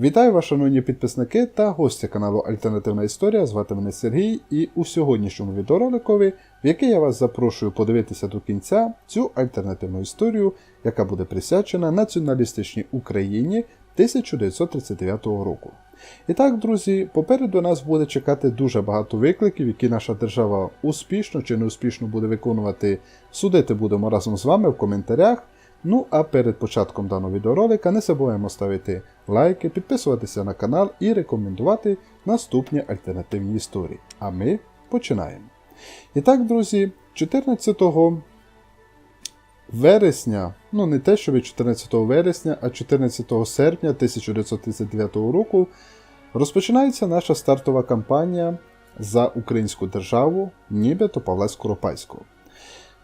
Вітаю вас, шановні підписники та гості каналу Альтернативна Історія. Звати мене Сергій, і у сьогоднішньому відеороликові, в який я вас запрошую подивитися до кінця цю альтернативну історію, яка буде присвячена націоналістичній Україні 1939 року. І так, друзі, попереду нас буде чекати дуже багато викликів, які наша держава успішно чи неуспішно буде виконувати. Судити будемо разом з вами в коментарях. Ну а перед початком даного відеоролика не забуваємо ставити лайки, підписуватися на канал і рекомендувати наступні альтернативні історії. А ми починаємо. І так, друзі, 14 вересня, ну не те, що від 14 вересня, а 14 серпня 1939 року розпочинається наша стартова кампанія за українську державу, нібито Павла Скоропадського.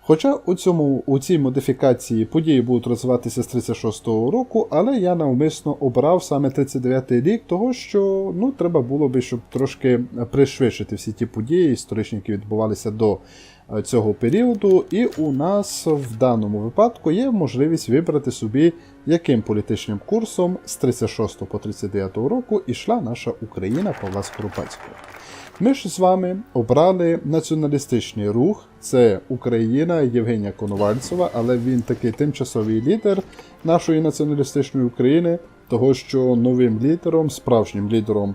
Хоча у, цьому, у цій модифікації події будуть розвиватися з 36-го року, але я навмисно обрав саме 39-й рік, того що ну, треба було би, щоб трошки пришвидшити всі ті події історичні, які відбувалися до е, цього періоду. І у нас в даному випадку є можливість вибрати собі, яким політичним курсом з 36 по 39 року ішла наша Україна Павла Скоропадського. Ми ж з вами обрали націоналістичний рух. Це Україна Євгенія Коновальцева, але він такий тимчасовий лідер нашої націоналістичної України, того що новим лідером, справжнім лідером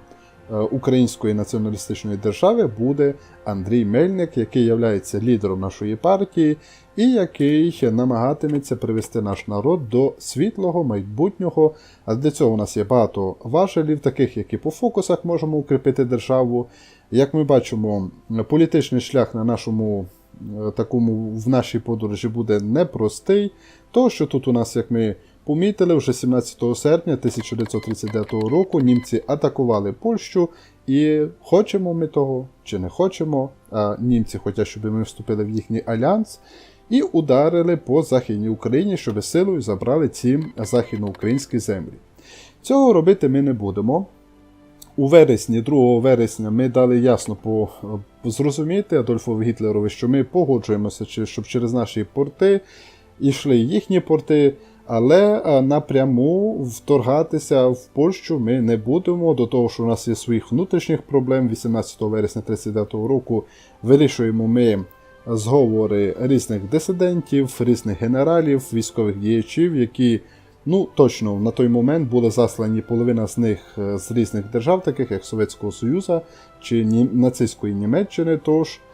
Української націоналістичної держави буде Андрій Мельник, який є лідером нашої партії і який намагатиметься привести наш народ до світлого майбутнього. А для цього у нас є багато важелів, таких як і по фокусах можемо укріпити державу. Як ми бачимо, політичний шлях на нашому е, такому в нашій подорожі буде непростий. То, що тут у нас, як ми помітили, вже 17 серпня 1939 року німці атакували Польщу, і хочемо ми того чи не хочемо, а німці хочуть, щоб ми вступили в їхній альянс. І ударили по Західній Україні, щоб силою забрали ці західноукраїнські землі. Цього робити ми не будемо. У вересні, 2 вересня, ми дали ясно по, зрозуміти Адольфові Гітлерові, що ми погоджуємося, щоб через наші порти йшли їхні порти, але напряму вторгатися в Польщу ми не будемо. До того, що у нас є своїх внутрішніх проблем. 18 вересня 1939 року вирішуємо ми зговори різних дисидентів, різних генералів, військових діячів, які. Ну, точно, на той момент були заслані половина з них е, з різних держав, таких як Совєтського Союзу чи нацистської Німеччини. Тож е,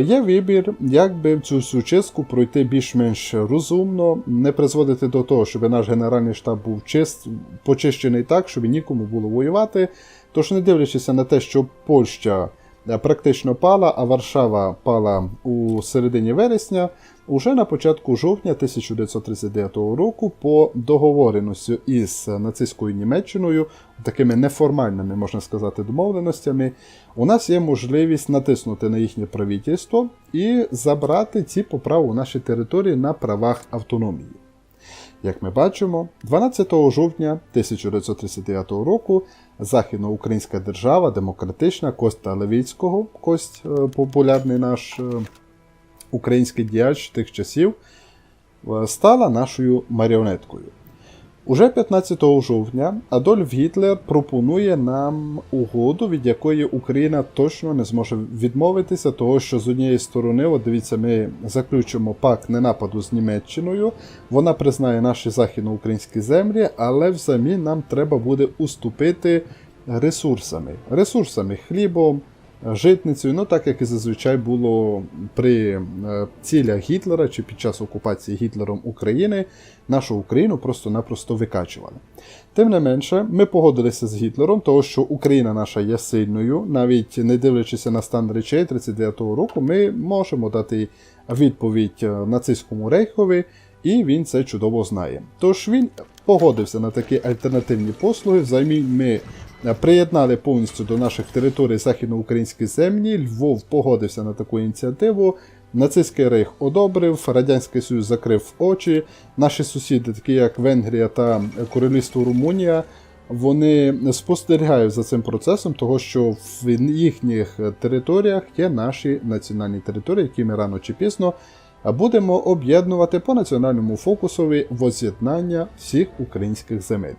є вибір, як би цю всю чистку пройти більш-менш розумно, не призводити до того, щоб наш Генеральний штаб був чист, почищений так, щоб нікому було воювати. Тож, не дивлячись на те, що Польща е, практично пала, а Варшава пала у середині вересня. Уже на початку жовтня 1939 року по договореності із нацистською Німеччиною, такими неформальними, можна сказати, домовленостями, у нас є можливість натиснути на їхнє правительство і забрати ці поправи у наші території на правах автономії. Як ми бачимо, 12 жовтня 1939 року Західноукраїнська держава, демократична Костя Левіцького, кость е, популярний наш український діяч тих часів, е, стала нашою маріонеткою. Уже 15 жовтня Адольф Гітлер пропонує нам угоду, від якої Україна точно не зможе відмовитися, того що з однієї сторони, от дивіться, ми заключимо пакт ненападу з Німеччиною, вона признає наші західноукраїнські землі, але взамін нам треба буде уступити ресурсами, ресурсами хлібом, житницею, ну так як і зазвичай було при е, цілях Гітлера чи під час окупації Гітлером України, нашу Україну просто-напросто викачували. Тим не менше, ми погодилися з Гітлером, того що Україна наша є сильною, навіть не дивлячись на стан речей 39-го року, ми можемо дати відповідь е, нацистському рейхові, і він це чудово знає. Тож він погодився на такі альтернативні послуги, взамін ми приєднали повністю до наших територій західноукраїнські землі. Львов погодився на таку ініціативу. Нацистський рейх одобрив, Радянський Союз закрив очі. Наші сусіди, такі як Венгрія та Королівство Румунія, вони спостерігають за цим процесом, того що в їхніх територіях є наші національні території, які ми рано чи пізно будемо об'єднувати по національному фокусові воз'єднання всіх українських земель.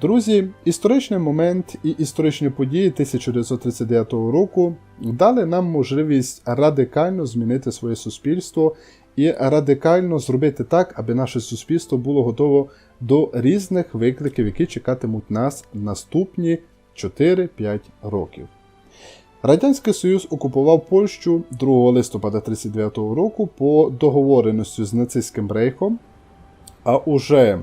Друзі, історичний момент і історичні події 1939 року дали нам можливість радикально змінити своє суспільство і радикально зробити так, аби наше суспільство було готово до різних викликів, які чекатимуть нас наступні 4-5 років. Радянський Союз окупував Польщу 2 листопада 1939 року по договореності з нацистським рейхом, а уже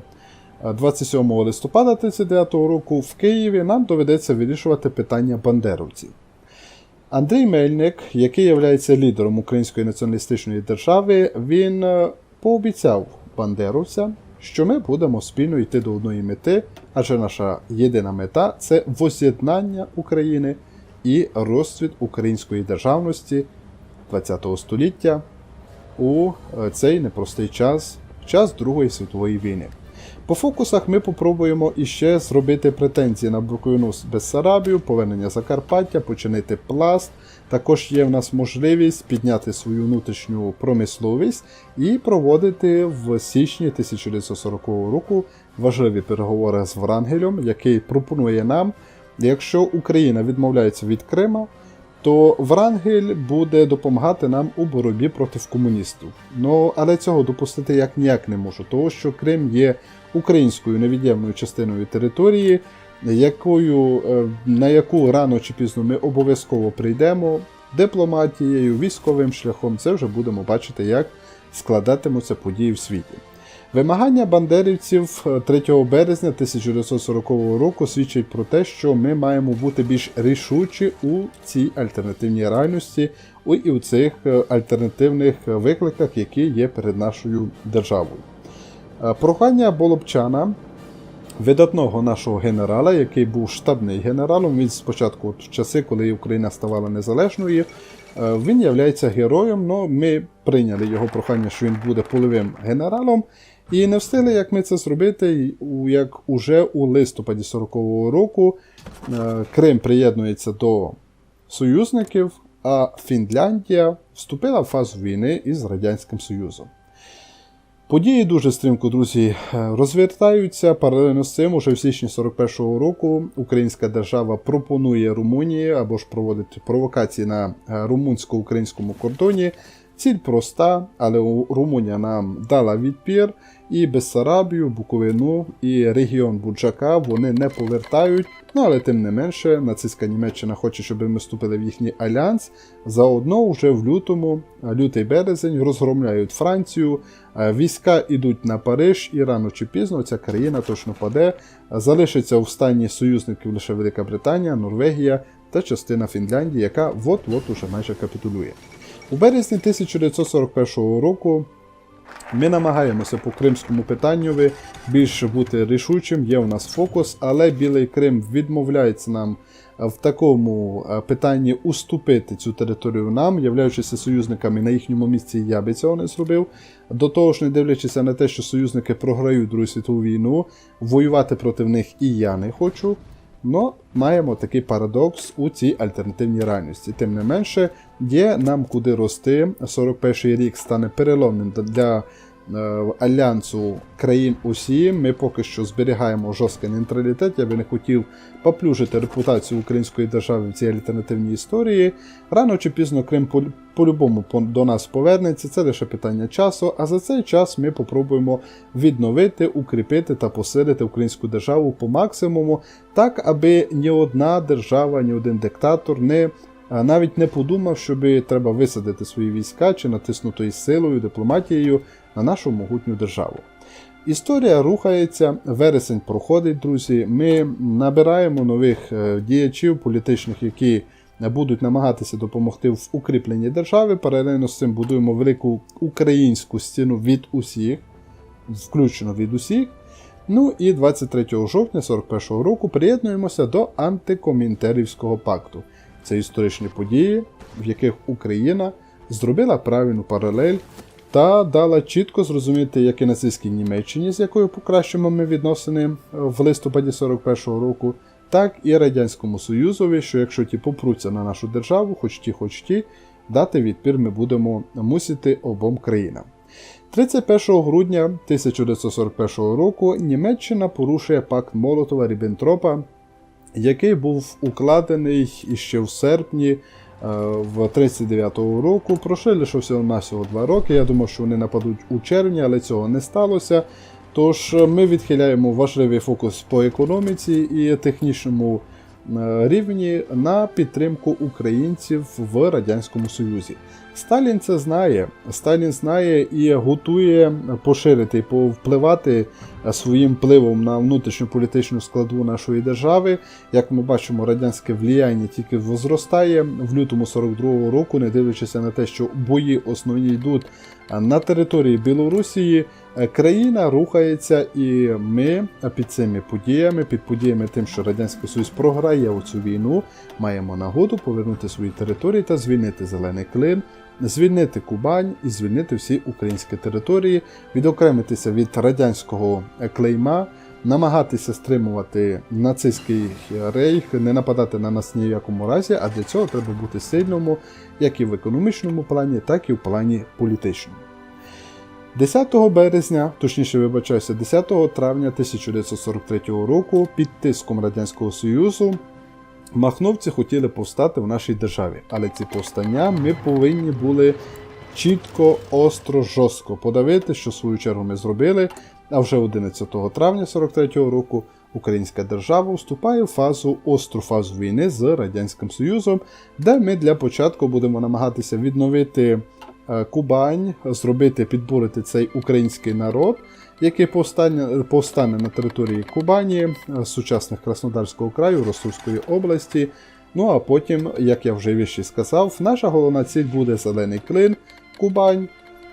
27 листопада 1939 року в Києві нам доведеться вирішувати питання бандеровців. Андрій Мельник, який є лідером Української націоналістичної держави, він е, пообіцяв бандеровцям, що ми будемо спільно йти до одної мети, адже наша єдина мета це воз'єднання України і розцвіт української державності ХХ століття у е, цей непростий час, час Другої світової війни. По фокусах ми попробуємо іще зробити претензії на Буковину Бессарабію, повернення Закарпаття, починити пласт. Також є в нас можливість підняти свою внутрішню промисловість і проводити в січні 1940 року важливі переговори з Врангелем, який пропонує нам, якщо Україна відмовляється від Крима, то Врангель буде допомагати нам у боротьбі проти комуністів. Ну, але цього допустити як ніяк не можу, тому що Крим є українською невід'ємною частиною території, якою, е, на яку рано чи пізно ми обов'язково прийдемо дипломатією, військовим шляхом. Це вже будемо бачити, як складатимуться події в світі. Вимагання бандерівців 3 березня 1940 року свідчать про те, що ми маємо бути більш рішучі у цій альтернативній реальності і у цих е, альтернативних викликах, які є перед нашою державою. Е, Прохання Болобчана, видатного нашого генерала, який був штабний генералом, він спочатку, в часи, коли Україна ставала незалежною, е, він є героєм, але ми прийняли його прохання, що він буде польовим генералом. І не встигли, як ми це зробити, як уже у листопаді 40-го року е, Крим приєднується до союзників, а Фінляндія вступила в фазу війни із Радянським Союзом. Події дуже стрімко, друзі, е, розвертаються. Паралельно з цим, уже в січні 41-го року Українська держава пропонує Румунії або ж проводить провокації на е, румунсько-українському кордоні. Ціль проста, але Румунія нам дала відпір, і Бессарабію, Буковину і регіон Буджака вони не повертають. Ну але тим не менше, нацистська Німеччина хоче, щоб ми вступили в їхній альянс. Заодно вже в лютому, е, лютий березень, розгромляють Францію. е, Війська йдуть на Париж, і рано чи пізно ця країна точно паде. Залишиться у стані союзників лише Велика Британія, Норвегія та частина Фінляндії, яка от-от уже майже капітулює. У березні 1941 року ми намагаємося по кримському питанню більше бути рішучим. Є у нас фокус, але Білий Крим відмовляється нам е, в такому е, питанні уступити цю територію нам, являючися союзниками на їхньому місці, я би цього не зробив. До того ж, не дивлячись на те, що союзники програють Другу світову війну, воювати проти них і я не хочу. Но маємо такий парадокс у цій альтернативній реальності. Тим не менше, є нам куди рости. 41-й рік стане переломним для альянсу країн усі. Ми поки що зберігаємо жорсткий нейтралітет. Я би не хотів поплюжити репутацію української держави в цій альтернативній історії. Рано чи пізно Крим по- по-любому по- до нас повернеться. Це лише питання часу. А за цей час ми попробуємо відновити, укріпити та посилити українську державу по максимуму, так аби ні одна держава, ні один диктатор не. Навіть не подумав, що треба висадити свої війська чи натиснути із силою, дипломатією на нашу могутню державу. Історія рухається, вересень проходить, друзі. Ми набираємо нових е, діячів політичних, які будуть намагатися допомогти в укріпленні держави. Паралельно з цим будуємо велику українську стіну від усіх, включно від усіх. Ну і 23 жовтня 41 року приєднуємося до антикомінтерівського пакту. Це історичні події, в яких Україна зробила правильну паралель та дала чітко зрозуміти як і нацистській Німеччині, з якою покращимо ми відносини в листопаді 41-го року, так і Радянському Союзові, що якщо ті попруться на нашу державу, хоч ті, хоч ті, дати відпір ми будемо мусити обом країнам. 31 грудня 1941 року Німеччина порушує пакт Молотова Ріббентропа, який був укладений іще в серпні е, в 39-го року. Пройшли лише всього навсього два роки. Я думав, що вони нападуть у червні, але цього не сталося. Тож е, ми відхиляємо важливий фокус по економіці і технічному е, рівні на підтримку українців в Радянському Союзі. Сталін це знає. Сталін знає і готує поширити повпливати своїм впливом на внутрішню політичну складову нашої держави. Як ми бачимо, радянське вліяння тільки возростає в лютому 42-го року, не дивлячись на те, що бої основні йдуть е, на території Білорусії. Е, Країна рухається, і ми під цими подіями, під подіями тим, що Радянський Союз програє у цю війну, маємо нагоду повернути свої території та звільнити зелений клин, звільнити Кубань і звільнити всі українські території, відокремитися від радянського клейма, намагатися стримувати нацистський рейх, не нападати на нас ні в якому разі, а для цього треба бути сильному як і в економічному плані, так і в плані політичному. 10 березня, точніше вибачаюся, 10 травня 1943 року під тиском Радянського Союзу махновці хотіли повстати в нашій державі. Але ці повстання ми повинні були чітко, остро, жорстко подавити, що в свою чергу ми зробили. А вже 11 травня 43-го року Українська держава вступає в фазу остру фазу війни з Радянським Союзом, де ми для початку будемо намагатися відновити е, Кубань, зробити, підбурити цей український народ, який повстане, на території Кубані, е, сучасних Краснодарського краю, Ростовської області. Ну а потім, як я вже вище сказав, наша головна ціль буде зелений клин, Кубань,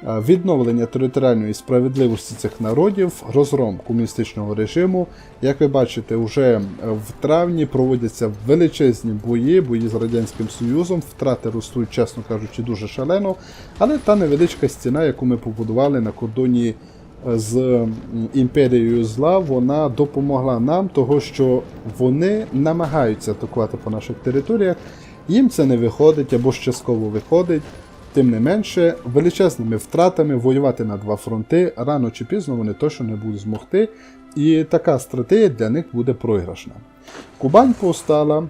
е, відновлення територіальної справедливості цих народів, розгром комуністичного режиму. Як ви бачите, вже в травні проводяться величезні бої, бої з Радянським Союзом, втрати ростуть, чесно кажучи, дуже шалено. Але та невеличка стіна, яку ми побудували на кордоні е, з імперією зла, вона допомогла нам, того що вони намагаються атакувати по наших територіях. Їм це не виходить або ж частково виходить. Тим не менше, величезними втратами воювати на два фронти рано чи пізно вони точно не будуть змогти, і така стратегія для них буде програшна. Кубань повстала.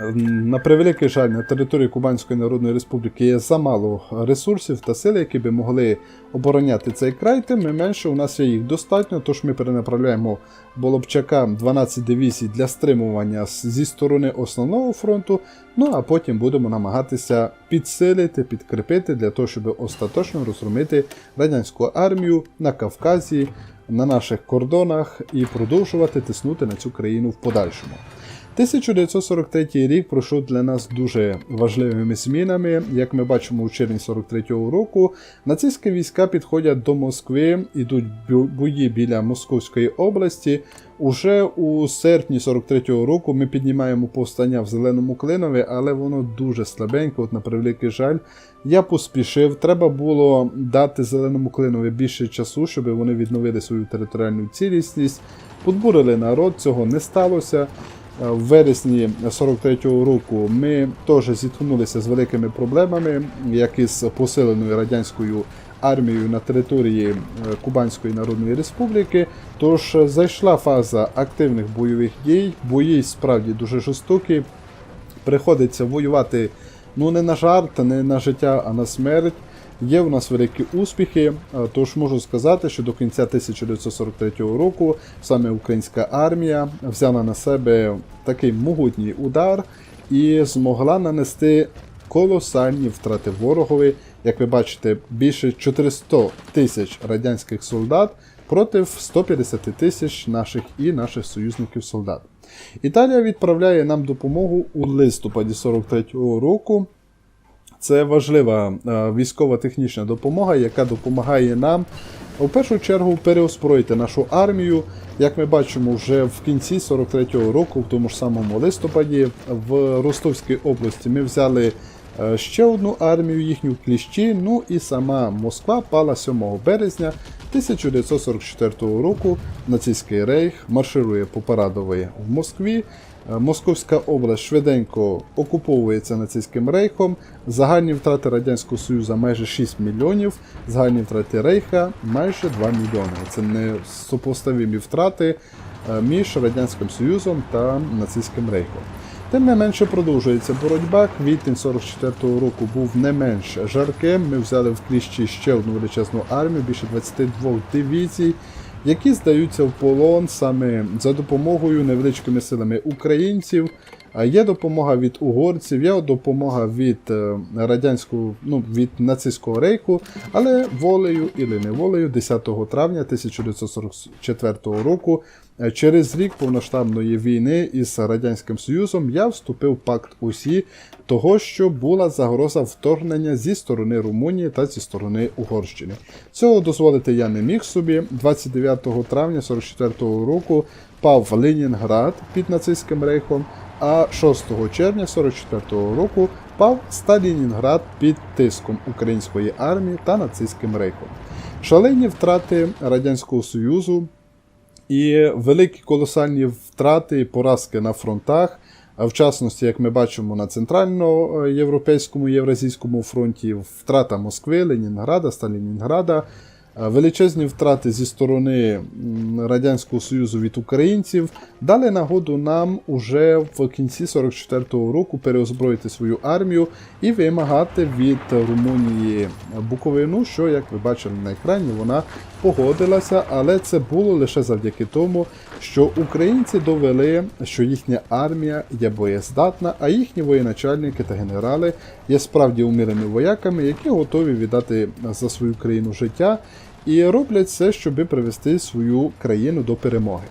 На превеликий жаль, на території Кубанської Народної Республіки є замало ресурсів та сил, які би могли обороняти цей край, тим не менше у нас є їх достатньо, тож ми перенаправляємо Болобчака 12 дивізій для стримування зі сторони основного фронту, ну а потім будемо намагатися підсилити, підкріпити для того, щоб остаточно розгромити радянську армію на Кавказі, на наших кордонах і продовжувати тиснути на цю країну в подальшому. 1943 рік пройшов для нас дуже важливими змінами. Як ми бачимо у червні 43-го року, нацистські війська підходять до Москви, ідуть бої біля Московської області. Уже у серпні 43-го року ми піднімаємо повстання в Зеленому Клинові, але воно дуже слабенько, от на превеликий жаль. Я поспішив, треба було дати Зеленому Клинові більше часу, щоб вони відновили свою територіальну цілісність. Подбурили народ, цього не сталося. Е, В вересні 43-го року ми теж зіткнулися з великими проблемами, як із посиленою радянською армією на території е, Кубанської Народної Республіки. Тож зайшла фаза активних бойових дій. Бої справді дуже жорстокі. Приходиться воювати ну не на жарт, не на життя, а на смерть. Є в нас великі успіхи, е, тож можу сказати, що до кінця 1943 року саме українська армія взяла на себе такий могутній удар і змогла нанести колосальні втрати ворогові. Як ви бачите, більше 400 тисяч радянських солдат проти 150 тисяч наших і наших союзників солдат. Італія відправляє нам допомогу у листопаді 43-го року. Це важлива е, військова технічна допомога, яка допомагає нам у першу чергу переозброїти нашу армію. Як ми бачимо, вже в кінці 43-го року, в тому ж самому листопаді, в Ростовській області ми взяли е, ще одну армію їхню кліщі. Ну і сама Москва пала 7 березня 1944 року нацистський рейх марширує по парадовій в Москві. Е, Московська область швиденько окуповується нацистським рейхом. Загальні втрати Радянського Союзу майже 6 мільйонів, загальні втрати рейха майже 2 мільйони. Це не сопоставимі втрати е, між Радянським Союзом та нацистським рейхом. Тим не менше продовжується боротьба. Квітень 44-го року був не менш жарким. Ми взяли в кліщі ще одну величезну армію, більше 22 дивізій, які здаються в полон саме за допомогою невеличкими силами українців. Є допомога від угорців, є допомога від е, радянського, ну від нацистського рейку, але волею і неволею 10 травня 1944 року, через рік повноштабної війни із радянським Союзом, я вступив в пакт УСІ того, що була загроза вторгнення зі сторони Румунії та зі сторони Угорщини. Цього дозволити я не міг собі. 29 травня 1944 року пав Ленінград під нацистським рейхом. А 6 червня 44-го року пав Сталінінград під тиском української армії та нацистським рейхом. Шалені втрати Радянського Союзу і великі колосальні втрати і поразки на фронтах. А в частності, як ми бачимо на центральноєвропейському Євразійському фронті, втрата Москви, Ленінграда, Сталінінграда, Е, Величезні втрати зі сторони Радянського Союзу від українців дали нагоду нам уже в кінці 44-го року переозброїти свою армію і вимагати від Румунії Буковину, що, як ви бачили на екрані, вона погодилася, але це було лише завдяки тому, що українці довели, що їхня армія є боєздатна, а їхні воєначальники та генерали є справді уміреними вояками, які готові віддати за свою країну життя і роблять все, щоб привести свою країну до перемоги.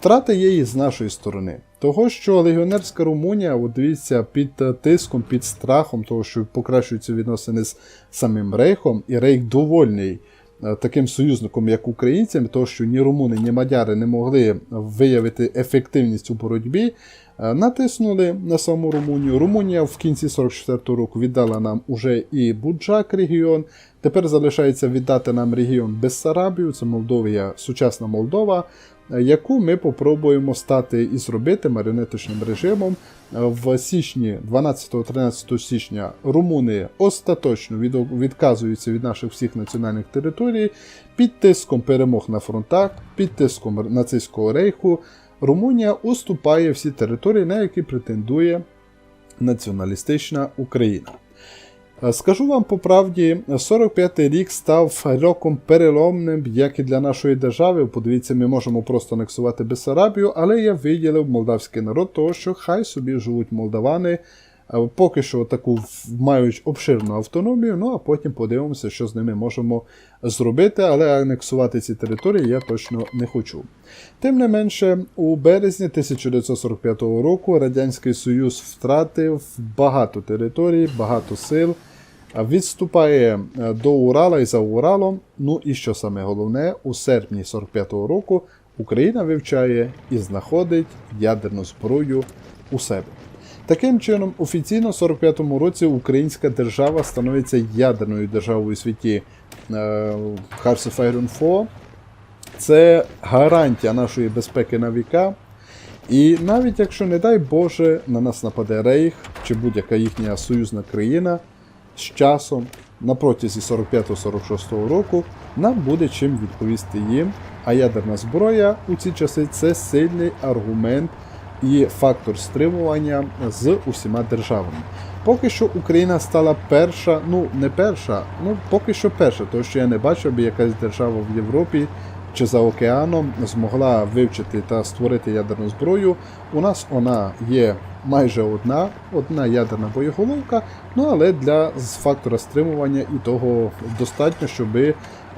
Втрата є і з нашої сторони. Того, що легіонерська Румунія, от дивіться, під тиском, під страхом, того, що покращуються відносини з самим Рейхом, і Рейх довольний таким союзником, як українцям, того, що ні румуни, ні мадяри не могли виявити ефективність у боротьбі, е, натиснули на саму Румунію. Румунія в кінці 44-го року віддала нам уже і Буджак регіон. Тепер залишається віддати нам регіон Бессарабію, це Молдовія, сучасна Молдова, е, яку ми попробуємо стати і зробити маріонеточним режимом. Е, В січні, 12-13 січня, румуни остаточно від- відказуються від наших всіх національних територій під тиском перемог на фронтах, під тиском нацистського рейху. Румунія уступає всі території, на які претендує націоналістична Україна. Е, Скажу вам по правді, 45-й рік став роком переломним, як і для нашої держави. Подивіться, ми можемо просто анексувати Бессарабію, але я виділив молдавський народ, того що хай собі живуть молдавани. Е, Поки що таку мають обширну автономію, ну а потім подивимося, що з ними можемо зробити, але анексувати ці території я точно не хочу. Тим не менше, у березні 1945 року Радянський Союз втратив багато територій, багато сил, відступає е, до Урала і за Уралом. Ну і що саме головне, у серпні 45-го року Україна вивчає і знаходить ядерну зброю у себе. Таким чином, офіційно в 45-му році українська держава становиться ядерною державою у світі Hearts of Iron 4. Це гарантія нашої безпеки на віка. І навіть якщо, не дай Боже, на нас нападе Рейх чи будь-яка їхня союзна країна, з часом, на протязі 45-46 року, нам буде чим відповісти їм. А ядерна зброя у ці часи це сильний аргумент і фактор стримування з усіма державами. Поки що Україна стала перша, ну не перша, ну поки що перша, тому що я не бачив, аби якась держава в Європі чи за океаном змогла вивчити та створити ядерну зброю. У нас вона є майже одна, одна ядерна боєголовка, ну але для фактора стримування і того достатньо, щоб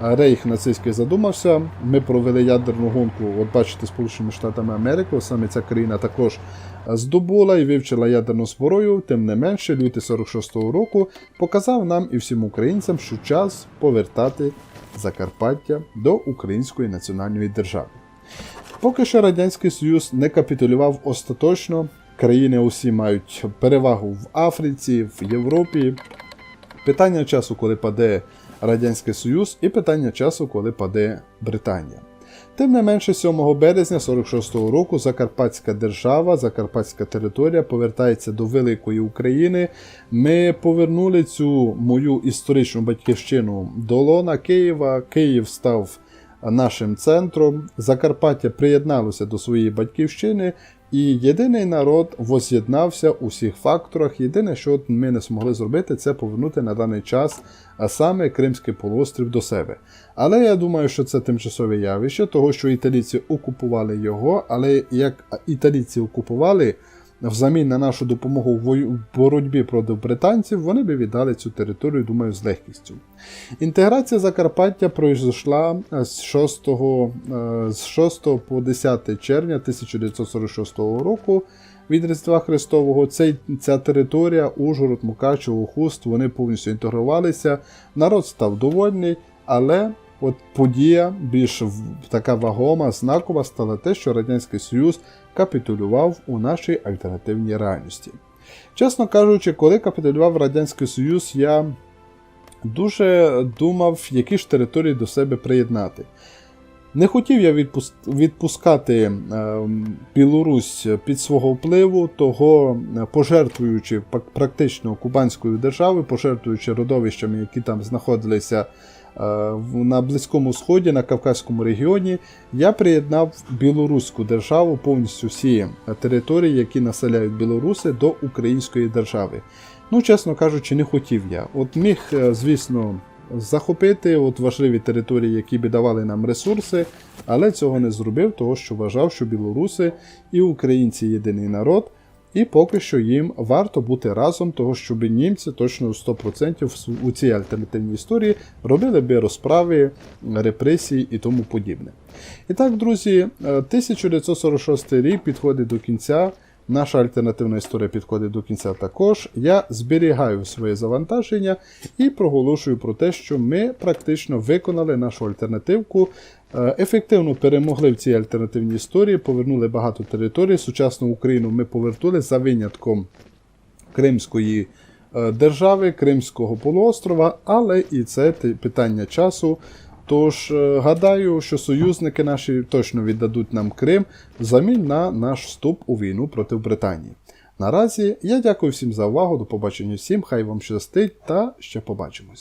Рейх нацистський задумався. Ми провели ядерну гонку, от бачите, Сполученими Штатами Америки, саме ця країна також здобула і вивчила ядерну зброю, тим не менше, лютий 46-го року показав нам і всім українцям, що час повертати Закарпаття до Української національної держави. Поки що Радянський Союз не капітулював остаточно, країни усі мають перевагу в Африці, в Європі. Питання часу, коли паде Радянський Союз і питання часу, коли паде Британія. Тим не менше, 7 березня 46-го року Закарпатська держава, Закарпатська територія повертається до Великої України. Ми повернули цю мою історичну батьківщину до лона Києва. Київ став нашим центром. Закарпаття приєдналося до своєї батьківщини, і єдиний народ воз'єднався у всіх факторах. Єдине, що ми не змогли зробити, це повернути на даний час, а саме Кримський полуострів до себе. Але я думаю, що це тимчасове явище, того що італійці окупували його, але як італійці окупували. Взамін на нашу допомогу в боротьбі проти британців, вони би віддали цю територію, думаю, з легкістю. Інтеграція Закарпаття пройшла е, з 6, е, з 6 по 10 червня 1946 року від Різдва Христового. Цей, ця територія, Ужгород, Мукачево, Хуст, вони повністю інтегрувалися. Народ став довольний, але от подія більш така вагома, знакова стала те, що Радянський Союз капітулював у нашій альтернативній реальності. Чесно кажучи, коли капітулював Радянський Союз, я дуже думав, які ж території до себе приєднати. Не хотів я відпускати ем, Білорусь під свого впливу, того е, пожертвуючи практично кубанською державою, пожертвуючи родовищами, які там знаходилися е, на Близькому Сході, на Кавказькому регіоні, я приєднав білоруську державу, повністю всі е, території, які населяють білоруси, до української держави. Ну, чесно кажучи, не хотів я. От міг, е, звісно, захопити от важливі території, які би давали нам ресурси, але цього не зробив, того що вважав, що білоруси і українці єдиний народ, і поки що їм варто бути разом, того щоб німці точно 100% у цій альтернативній історії робили би розправи, репресії і тому подібне. І так, друзі, е, 1946 рік підходить до кінця. Наша альтернативна історія підходить до кінця також. Я зберігаю своє завантаження і проголошую про те, що ми практично виконали нашу альтернативку, е, ефективно перемогли в цій альтернативній історії, повернули багато територій. Сучасну Україну ми повернули за винятком Кримської е, держави, Кримського полуострова, але і це питання часу. Тож е, гадаю, що союзники наші точно віддадуть нам Крим взамін на наш вступ у війну проти Британії. Наразі я дякую всім за увагу. До побачення всім, хай вам щастить та ще побачимось.